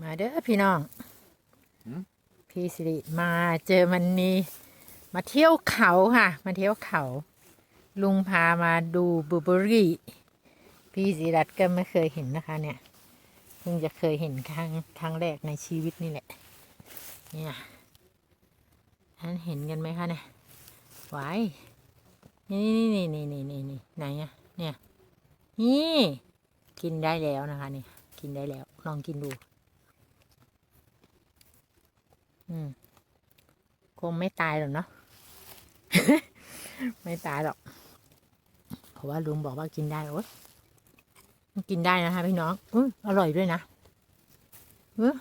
มาเด้อพี่น้องหืมพี่สิริมาเจอมันนีมาเที่ยวเขาค่ะ มาเที่ยวเขา ลุงพามาดูบลูเบอร์รี่ พี่สิรัตน์ก็ไม่เคยเห็นนะคะเนี่ย เพิ่งจะเคยเห็นครั้งครั้งแรกในชีวิตนี่แหละ เนี่ยท่านเห็นกันไหมคะเนี่ยไว้นี่นี่นี่นี่นี่นี่นี่ไหนอะเนี่ย นี่ กินได้แล้วนะคะเนี่ย กินได้แล้ว ลองกินดู อืม คงไม่ตายหรอกเนาะ ไม่ตายหรอก เพราะว่าลุงบอกว่ากินได้โอ๊ยมันกินได้นะคะพี่น้องอุ้ยอร่อยด้วยนะเออ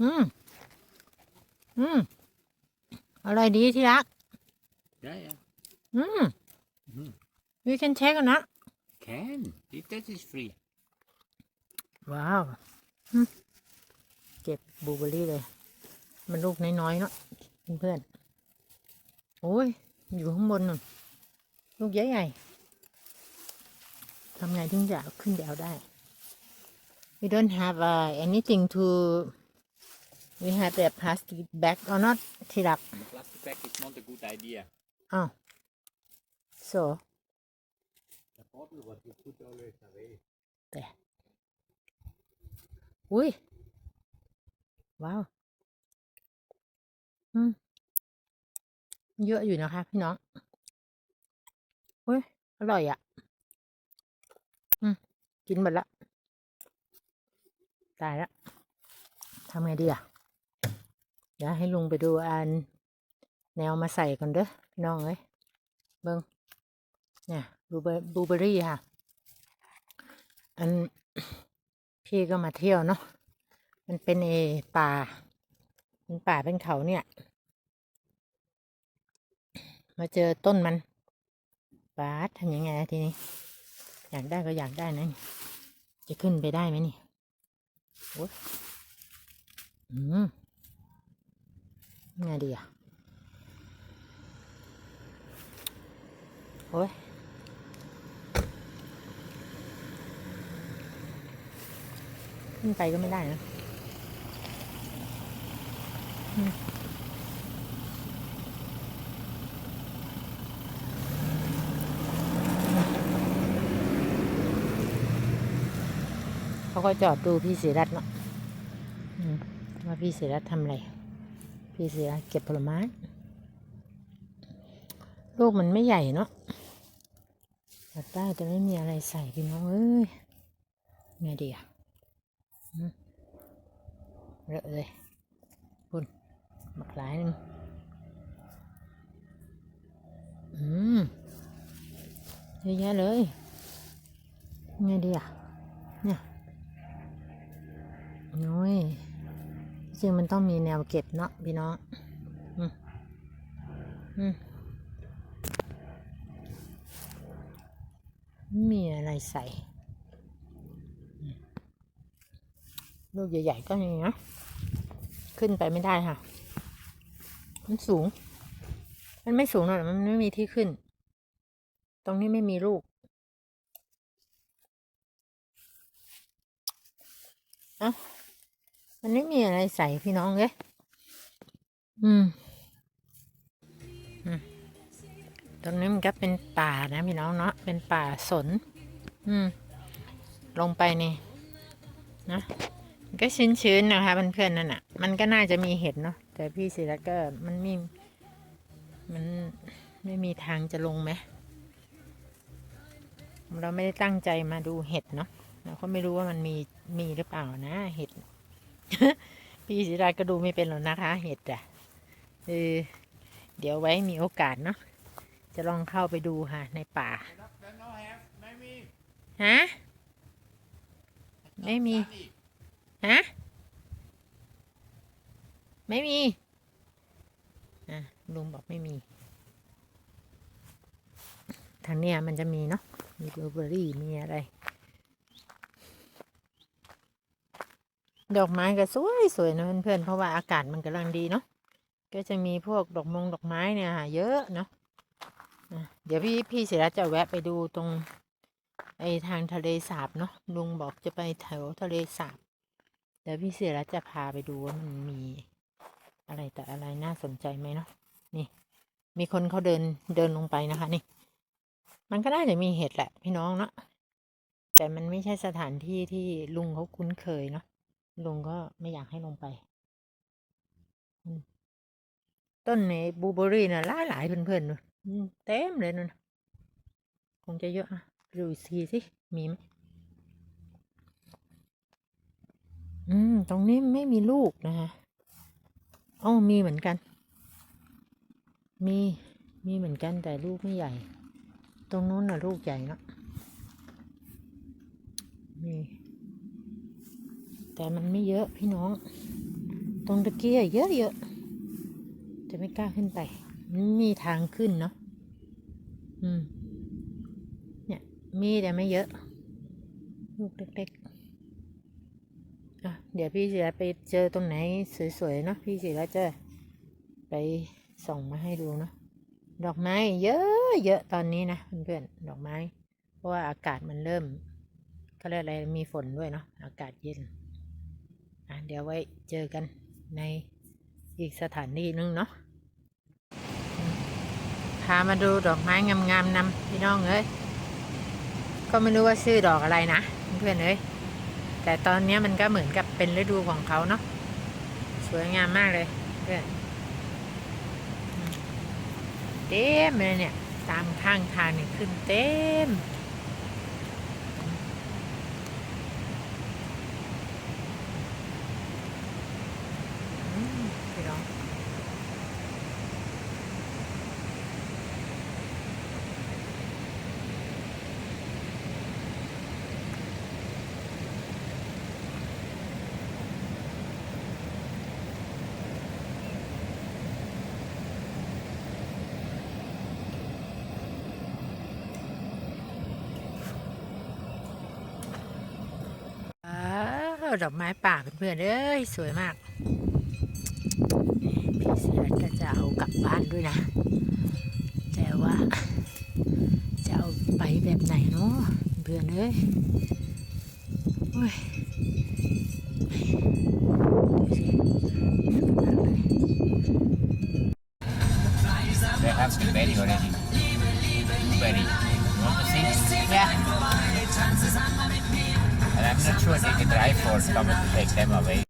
อืม อืม อร่อยดีที่รัก Ja, ja. อืม Mhm. we can check on that Can. This that is free. ว้าวอืม เก็บบลูเบอร์รี่เลย มันลูกน้อยๆเนาะเพื่อนๆโอ้ย อยู่ข้างบนนู่นลูกใหญ่ๆทำไงถึงจะเอาขึ้นไปเอาได้ we don't have uh, anything to we have the plastic bag or not ที่รัก The plastic bag is not a good idea. อ้าว so The bottle what you put always away. แต่อุ้ย ว้าว อืม เยอะอยู่นะคะพี่น้องอุ้ย อร่อยอะ อืม กินหมดละ ตายละทำไงดีอะ เดี๋ยวให้ลุงไปดูอัน แนวมาใส่ก่อนเด้อพี่น้องเอ้ยเบิ้งเนี่ยบูเบอร์บลูเบอร์รี่ค่ะ อันพี่ก็มาเที่ยวเนาะ มันเป็นเอป่า เป็นป่าเป็นเขาเนี่ย มาเจอต้นมันบาสทำยังไงทีนี้ อยากได้ก็อยากได้นะจะขึ้นไปได้ไหมนี่โอ้ยอืมไงดีอะโอ้ยขึ้นไปก็ไม่ได้นะ เขาก็จอดดูพี่ศิรัตน์เนาะว่าพี่ศิรัตน์ทำอะไร พี่ศิรัตน์เก็บผลไม้ ลูกมันไม่ใหญ่เนาะอยากได้แต่ไม่มีอะไรใส่พี่น้องเอ้ยไงดีอะเลอะเลย บักหลายหนึงอืมเยอะแยะเลยไงดีอะ เนี่ยโอ้ยจริงมันต้องมีแนวเก็บเนาะพี่น้อง อืม อืมม่มีอะไรใส่ ลูกใหญ่ๆก็อย่างนี้นะขึ้นไปไม่ได้ค่ะ มันสูง มันไม่สูงหรอกมันไม่มีที่ขึ้น ตรงนี้ไม่มีลูกเอ้ามันไม่มีอะไรใส่พี่น้องเลยอืมอืมตรงนี้มันก็เป็นป่านะพี่น้องเนาะ เป็นป่าสน อืม ลงไปนี่ นะ มันก็ชื้นๆนะคะเพื่อนๆนั่นอะ มันก็น่าจะมีเห็ดเนาะ แต่พี่ศิรัตน์ก็มันมีมันไม่มีทางจะลงไหม เราไม่ได้ตั้งใจมาดูเห็ดเนาะเราก็ไม่รู้ว่ามันมีมีหรือเปล่านะเห็ด พี่ศิรัตน์ก็ดูไม่เป็นหรอกนะคะ เห็ดอะเออเดี๋ยวไว้มีโอกาสเนาะจะลองเข้าไปดูค่ะ ในป่าฮะไม่มี ฮะ ไม่มี อะลุงบอกไม่มี ทางเนี้ยมันจะมีเนาะ มีบลูเบอร์รี่ มีอะไร ดอกไม้ก็สวยสวยๆนะเพื่อนๆ เพราะว่าอากาศมันกำลังดีเนาะ ก็จะมีพวกดอกมงดอกไม้เนี่ยหาเยอะเนาะอะเดี๋ยวพี่พี่ศิรัตน์จะแวะไปดูตรงไอทางทะเลสาบเนาะลุงบอกจะไปแถวทะเลสาบเดี๋ยวพี่เสียรัตจะพาไปดูว่ามันมี อะไรแต่อะไรน่าสนใจไหมเนาะนี่ มีคนเขาเดินเดินลงไปนะคะ นี่ มันก็น่าจะมีเห็ดแหละ พี่น้องเนาะแต่มันไม่ใช่สถานที่ที่ลุงเขาคุ้นเคยเนาะลุงก็ไม่อยากให้ลงไป ต้นในบูเบอรี่น่ะหลายหลายๆเพื่อนๆดูอืมเต็มเลยนู่นน่ะคงจะเยอะอะดูอีกทีสิ มีไหมอืม ตรงนี้ไม่มีลูกนะคะ อ๋อมีเหมือนกัน มี มีเหมือนกันแต่ลูกไม่ใหญ่ ตรงนู้นน่ะลูกใหญ่เนะมีแต่มันไม่เยอะพี่น้อง ตรงตะเกียเยอะเยอะ จะไม่กล้าขึ้นไป มันมีทางขึ้นเนาะ อืม เนี่ย มีแต่ไม่เยอะ ลูกเล็กๆ เดี๋ยวพี่ศิระไปเจอตรงไหนสวยๆเนาะพี่ศิระจะไปส่องมาให้ดูเนาะดอกไม้เยอะเยอะตอนนี้นะเพื่อนๆดอกไม้ เพราะว่าอากาศมันเริ่มก็เรียกอะไรมีฝนด้วยเนาะอากาศเย็นอะเดี๋ยวไว้เจอกันในอีกสถานที่หนึงเนาะพามาดูดอกไม้งามๆนำพี่น้องเอ้ยก็ไม่รู้ว่าชื่อดอกอะไรนะเพื่อนเอ้ย แต่ตอนนี้มันก็เหมือนกับเป็นฤดูของเขาเนาะสวยงามมากเลยเพื่อนเต็มเลยเนี่ย ตามข้างทางเนี่ยขึ้นเต็ม อืมพี่น้องอ้าว ดอกไม้ป่าเพื่อนๆเอ้ยสวยมากพี่เสียก็จะเอากลับบ้านด้วยนะ แต่ว่าจะเอาไปแบบไหนเนาะเพื่อนเอ้ยโอ้ยดูสิสวยมากเลย They have been very already. And I'm not sure they can drive for someone to take them away.